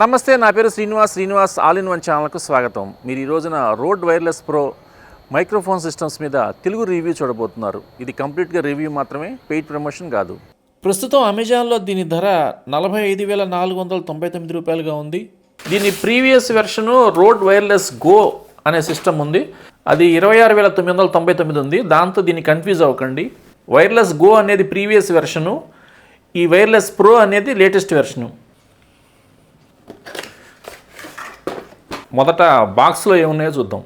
నమస్తే నా పేరు Srinivas Srinivas all in one ఛానల్కు స్వాగతం. మీరు ఈ రోజున Rode wireless pro microphone systems మీద తెలుగు రివ్యూ చూడబోతున్నారు. ఇది కంప్లీట్గా రివ్యూ మాత్రమే పెయిడ్ ప్రమోషన్ కాదు. ప్రస్తుతం అమెజాన్లో దీని ధర నలభై ఐదు వేల నాలుగు వందల తొంభై తొమ్మిది రూపాయలుగా ఉంది. దీని previous version Rode wireless go అనే సిస్టమ్ ఉంది. అది ఇరవై ఆరు వేల తొమ్మిది వందల తొంభై తొమ్మిది ఉంది. దాంతో దీన్ని కన్ఫ్యూజ్ అవ్వకండి. వైర్లెస్ గో అనేది ప్రీవియస్ వెర్షను ఈ వైర్లెస్ ప్రో అనేది లేటెస్ట్ వెర్షను. మొదట బాక్స్లో ఏమున్నాయో చూద్దాం.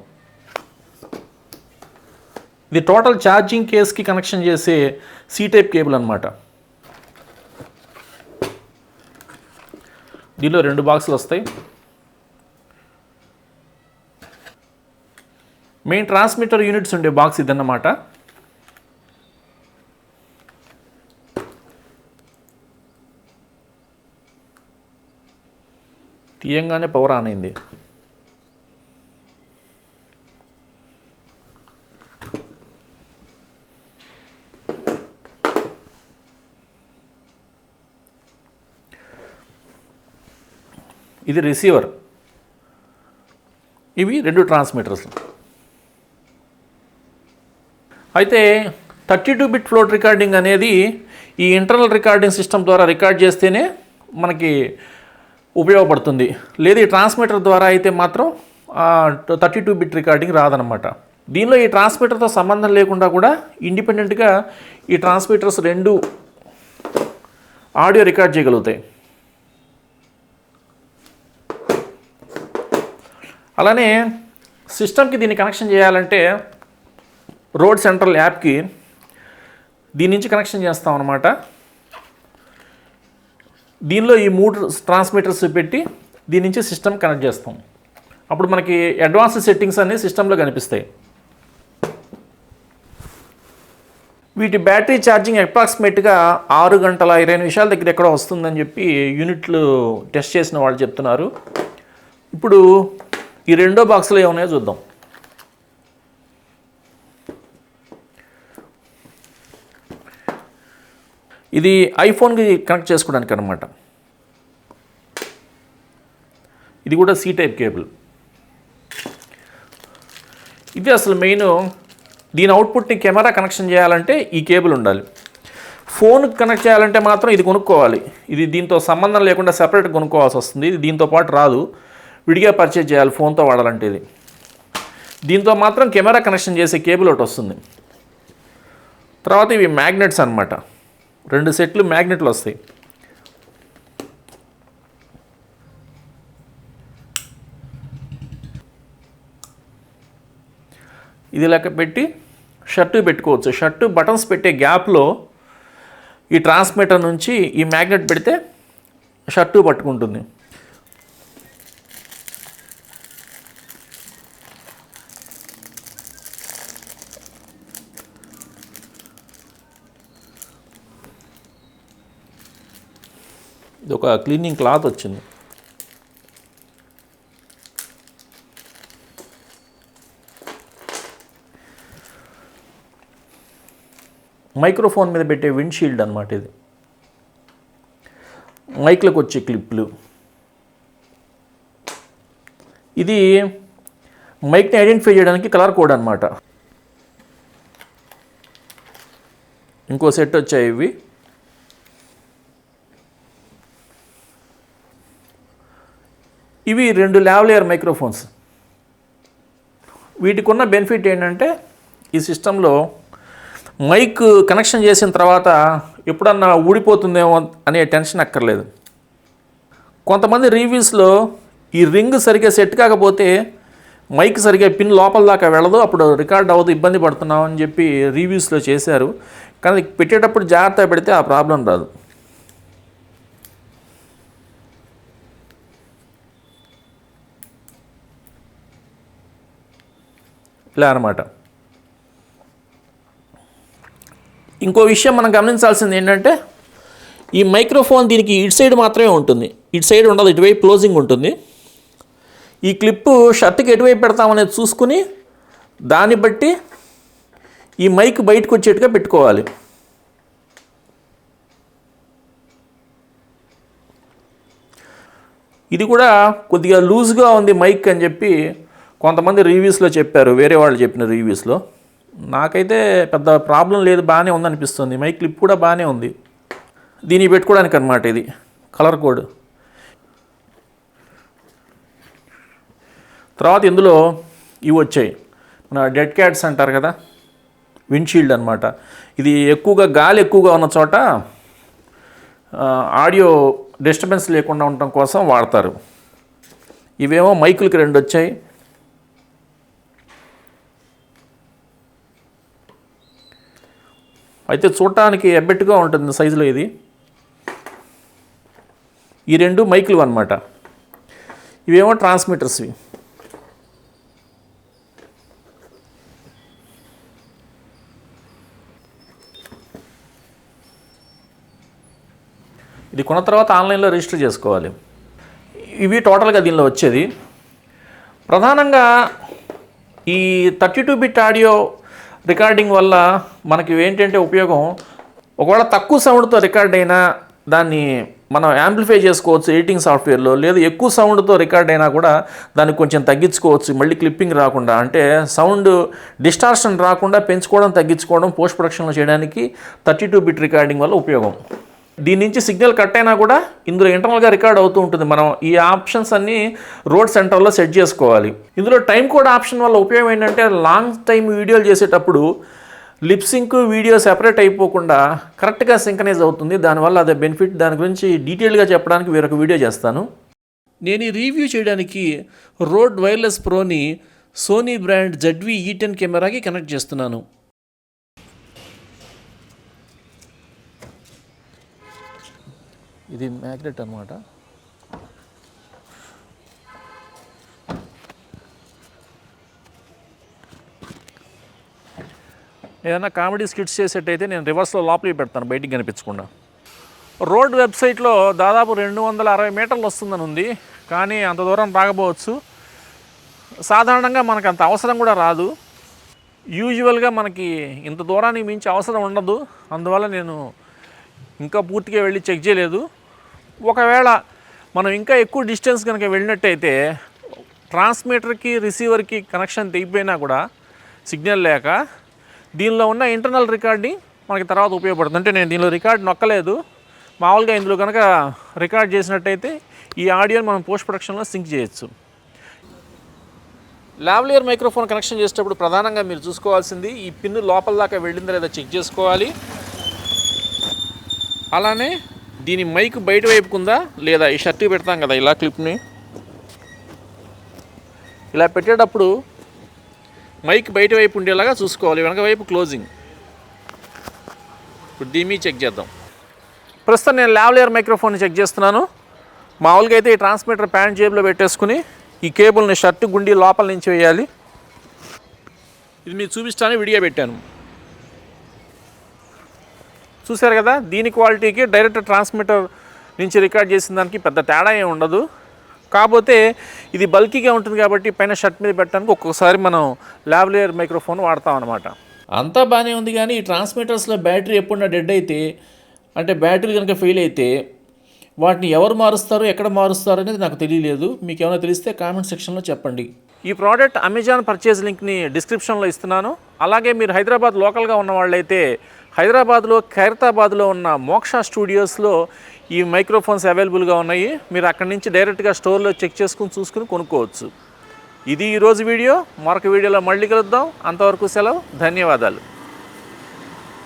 ఇది టోటల్ ఛార్జింగ్ కేస్కి కనెక్షన్ చేసే సి టైప్ కేబుల్ అనమాట దీనిలో రెండు బాక్సులు వస్తాయి. మెయిన్ ట్రాన్స్మిటర్ యూనిట్స్ ఉండే బాక్స్ ఇదన్నమాట. తీయంగానే పవర్ ఆన్ అయింది. ఇది రిసీవర్ ఇవి రెండు ట్రాన్స్మిటర్స్ అయితే thirty two bit float recording అనేది ఈ ఇంటర్నల్ రికార్డింగ్ సిస్టమ్ ద్వారా రికార్డ్ చేస్తేనే మనకి ఉపయోగపడుతుంది. లేదు ఈ ట్రాన్స్మిటర్ ద్వారా అయితే మాత్రం థర్టీ టూ బిట్ రికార్డింగ్ రాదనమాట దీనిలో ఈ ట్రాన్స్మిటర్తో సంబంధం లేకుండా కూడా ఇండిపెండెంట్గా ఈ ట్రాన్స్మిటర్స్ రెండు ఆడియో రికార్డ్ చేయగలుగుతాయి. అలానే సిస్టమ్కి దీన్ని కనెక్షన్ చేయాలంటే రోడ్ సెంట్రల్ యాప్కి దీని నుంచి కనెక్షన్ చేస్తాం అనమాట దీనిలో ఈ మూడు ట్రాన్స్మిటర్స్ పెట్టి దీని నుంచి సిస్టమ్ కనెక్ట్ చేస్తాం. అప్పుడు మనకి అడ్వాన్స్ సెట్టింగ్స్ అన్నీ సిస్టంలో కనిపిస్తాయి. వీటి బ్యాటరీ ఛార్జింగ్ అప్రాక్సిమేట్గా ఆరు గంటల ఇరవై నిమిషాల దగ్గర ఎక్కడో వస్తుందని చెప్పి యూనిట్లు టెస్ట్ చేసిన వాళ్ళు చెప్తున్నారు. ఇప్పుడు ఈ రెండో బాక్స్లో ఏమున్నాయో చూద్దాం. ఇది ఐఫోన్కి కనెక్ట్ చేసుకోవడానికి అనమాట ఇది కూడా సీ టైప్ కేబుల్. ఇది అసలు మెయిన్ దీని అవుట్పుట్ని కెమెరా కనెక్షన్ చేయాలంటే ఈ కేబుల్ ఉండాలి. ఫోన్కి కనెక్ట్ చేయాలంటే మాత్రం ఇది కొనుక్కోవాలి. ఇది దీంతో సంబంధం లేకుండా సెపరేట్ కొనుక్కోవాల్సి వస్తుంది. ఇది దీంతో పాటు రాదు. విడిగా పర్చేజ్ చేయాలి ఫోన్తో వాడాలంటే ఇది దీంతో మాత్రం కెమెరా కనెక్షన్ చేసే కేబుల్ ఒకటి వస్తుంది. తర్వాత ఇవి మ్యాగ్నెట్స్ అన్నమాట. రెండు సెట్లు మ్యాగ్నెట్లు వస్తాయి. ఇది లెక్క పెట్టి షర్టు పెట్టుకోవచ్చు. షర్టు బటన్స్ పెట్టే గ్యాప్లో ఈ ట్రాన్స్మిటర్ నుంచి ఈ మ్యాగ్నెట్ పెడితే షర్టు పట్టుకుంటుంది. ఇది ఒక క్లీనింగ్ క్లాత్ వచ్చింది. మైక్రోఫోన్ మీద పెట్టే విండ్షీల్డ్ అనమాట ఇది. మైక్లకు వచ్చే క్లిప్లు. ఇది మైక్ని ఐడెంటిఫై చేయడానికి కలర్ కోడ్ అనమాట ఇంకో సెట్ వచ్చాయి ఇవి. ఇవి రెండు లావ్లేయర్ మైక్రోఫోన్స్. వీటికి ఉన్న బెనిఫిట్ ఏంటంటే ఈ సిస్టంలో మైక్ కనెక్షన్ చేసిన తర్వాత ఎప్పుడన్నా ఊడిపోతుందేమో అనే టెన్షన్ అక్కర్లేదు. కొంతమంది రివ్యూస్లో ఈ రింగ్ సరిగ్గా సెట్ కాకపోతే మైక్ సరిగ్గా పిన్ లోపల దాకా వెళ్ళదు అప్పుడు రికార్డ్ అవ్వదు ఇబ్బంది పడుతున్నాం అని చెప్పి రివ్యూస్లో చేశారు. కానీ పెట్టేటప్పుడు జాగ్రత్త పెడితే ఆ ప్రాబ్లం రాదు. ఇలా అనమాట ఇంకో విషయం మనం గమనించాల్సింది ఏంటంటే ఈ మైక్రోఫోన్ దీనికి ఇటు సైడ్ మాత్రమే ఉంటుంది. ఇటు సైడ్ ఉండదు ఇటువైపు క్లోజింగ్ ఉంటుంది. ఈ క్లిప్పు షర్ట్కి ఎటువైపు పెడతామనేది చూసుకుని దాన్ని బట్టి ఈ మైక్ బయటకు వచ్చేట్టుగా పెట్టుకోవాలి. ఇది కూడా కొద్దిగా లూజ్గా ఉంది మైక్ అని చెప్పి కొంతమంది రివ్యూస్లో చెప్పారు వేరే వాళ్ళు చెప్పిన రివ్యూస్లో. నాకైతే పెద్ద ప్రాబ్లం లేదు బాగానే ఉందనిపిస్తుంది. మై క్లిప్ కూడా బాగానే ఉంది. దీన్ని పెట్టుకోవడానికి అనమాట ఇది కలర్ కోడ్. తర్వాత ఇందులో ఇవి వచ్చాయి. మన డెడ్ క్యాట్స్ అంటారు కదా విండ్షీల్డ్ అనమాట ఇది ఎక్కువగా గాలి ఎక్కువగా ఉన్న చోట ఆడియో డిస్టర్బెన్స్ లేకుండా ఉండటం కోసం వాడతారు. ఇవేమో మైకులకి రెండు వచ్చాయి. అయితే చూడటానికి ఎబ్బెట్టుగా ఉంటుంది సైజులో ఇది. ఈ రెండు మైకులు అనమాట ఇవేమో ట్రాన్స్మిటర్స్వి ఇది కొన్న తర్వాత ఆన్లైన్లో రిజిస్టర్ చేసుకోవాలి. ఇవి టోటల్గా దీనిలో వచ్చేది. ప్రధానంగా ఈ thirty two bit audio recording వల్ల మనకి ఏంటంటే ఉపయోగం? ఒకవేళ తక్కువ సౌండ్తో రికార్డ్ అయినా దాన్ని మనం యాంప్లిఫై చేసుకోవచ్చు ఎడిటింగ్ సాఫ్ట్వేర్లో లేదు ఎక్కువ సౌండ్తో రికార్డ్ అయినా కూడా దాన్ని కొంచెం తగ్గించుకోవచ్చు మళ్ళీ క్లిప్పింగ్ రాకుండా. అంటే సౌండ్ డిస్టార్షన్ రాకుండా పెంచుకోవడం తగ్గించుకోవడం పోస్ట్ ప్రొడక్షన్లో చేయడానికి థర్టీ టూ బిట్ రికార్డింగ్ వల్ల ఉపయోగం. దీని నుంచి సిగ్నల్ కట్ అయినా కూడా ఇందులో ఇంటర్నల్గా రికార్డ్ అవుతూ ఉంటుంది. మనం ఈ ఆప్షన్స్ అన్నీ రోడ్ సెంటర్లో సెట్ చేసుకోవాలి. ఇందులో టైం కోడ్ ఆప్షన్ వల్ల ఉపయోగం ఏంటంటే లాంగ్ టైం వీడియోలు చేసేటప్పుడు లిప్సింక్ వీడియో సెపరేట్ అయిపోకుండా కరెక్ట్గా సింకనైజ్ అవుతుంది. దానివల్ల అదే బెనిఫిట్. దాని గురించి డీటెయిల్గా చెప్పడానికి వేరొక వీడియో చేస్తాను. నేను ఈ రివ్యూ చేయడానికి Rode wireless ప్రోని Sony brand ZV E ten కెమెరాకి కనెక్ట్ చేస్తున్నాను. ఇది మ్యాగ్నెట్ అనమాట ఏదైనా కామెడీ స్కిట్స్ చేసేటైతే నేను రివర్స్లో లోపలికి పెడతాను బయటికి కనిపించకుండా. రోడ్ వెబ్సైట్లో దాదాపు రెండు వందల అరవై మీటర్లు వస్తుందని ఉంది కానీ అంత దూరం రాకపోవచ్చు. సాధారణంగా మనకు అంత అవసరం కూడా రాదు. యూజువల్గా మనకి ఇంత దూరానికి మించి అవసరం ఉండదు అందువల్ల నేను ఇంకా పూర్తిగా వెళ్ళి చెక్ చేయలేదు. ఒకవేళ మనం ఇంకా ఎక్కువ డిస్టెన్స్ కనుక వెళ్ళినట్టయితే ట్రాన్స్మిటర్కి రిసీవర్కి కనెక్షన్ తెగిపోయినా కూడా సిగ్నల్ లేక దీనిలో ఉన్న ఇంటర్నల్ రికార్డింగ్ మనకి తర్వాత ఉపయోగపడుతుంది. అంటే నేను దీనిలో రికార్డ్ నొక్కలేదు. మామూలుగా ఇందులో కనుక రికార్డ్ చేసినట్టయితే ఈ ఆడియోని మనం పోస్ట్ ప్రొడక్షన్లో సింక్ చేయొచ్చు. లావ్లియర్ మైక్రోఫోన్ కనెక్షన్ చేసేటప్పుడు ప్రధానంగా మీరు చూసుకోవాల్సింది ఈ పిన్ను లోపల దాకా వెళ్ళిందో లేదో చెక్ చేసుకోవాలి. అలానే దీని మైక్ బయట వైపుకుందా? లేదా ఈ షర్ట్ పెడతాం కదా ఇలా క్లిప్ని? ఇలా పెట్టేటప్పుడు మైక్ బయట వైపు ఉండేలాగా చూసుకోవాలి వెనక వైపు క్లోజింగ్. ఇప్పుడు దీని చెక్ చేద్దాం. ప్రస్తుతం నేను లావ్లియర్ మైక్రోఫోన్ చెక్ చేస్తున్నాను. మామూలుగా అయితే ఈ ట్రాన్స్మిటర్ ప్యాంట్ జేబులో పెట్టేసుకుని ఈ కేబుల్ని షర్ట్ గుండి లోపల నుంచి వేయాలి. ఇది మీకు చూపించడానికి విడిగా పెట్టాను. చూశారు కదా? దీని క్వాలిటీకి డైరెక్ట్ ట్రాన్స్మిటర్ నుంచి రికార్డ్ చేసిన దానికి పెద్ద తేడా ఏమి ఉండదు. కాకపోతే ఇది బల్కీగా ఉంటుంది కాబట్టి పైన షర్ట్ మీద పెట్టడానికి ఒక్కొక్కసారి మనం లావ్లియర్ మైక్రోఫోన్ వాడతాం అనమాట అంతా బాగానే ఉంది కానీ ఈ ట్రాన్స్మిటర్స్లో బ్యాటరీ ఎప్పుడన్నా డెడ్ అయితే అంటే బ్యాటరీ కనుక ఫెయిల్ అయితే వాటిని ఎవరు మారుస్తారు ఎక్కడ మారుస్తారు అనేది నాకు తెలియలేదు. మీకు ఏమైనా తెలిస్తే కామెంట్ సెక్షన్లో చెప్పండి. ఈ ప్రోడక్ట్ అమెజాన్ పర్చేజ్ లింక్ని డిస్క్రిప్షన్లో ఇస్తున్నాను. అలాగే మీరు హైదరాబాద్ లోకల్గా ఉన్న వాళ్ళైతే హైదరాబాద్లో ఖైరతాబాద్లో ఉన్న మోక్ష స్టూడియోస్లో ఈ మైక్రోఫోన్స్ అవైలబుల్గా ఉన్నాయి. మీరు అక్కడి నుంచి డైరెక్ట్గా స్టోర్లో చెక్ చేసుకుని చూసుకుని కొనుక్కోవచ్చు. ఇది ఈరోజు వీడియో. మరొక వీడియోలో మళ్ళీ కలుద్దాం. అంతవరకు సెలవు. ధన్యవాదాలు.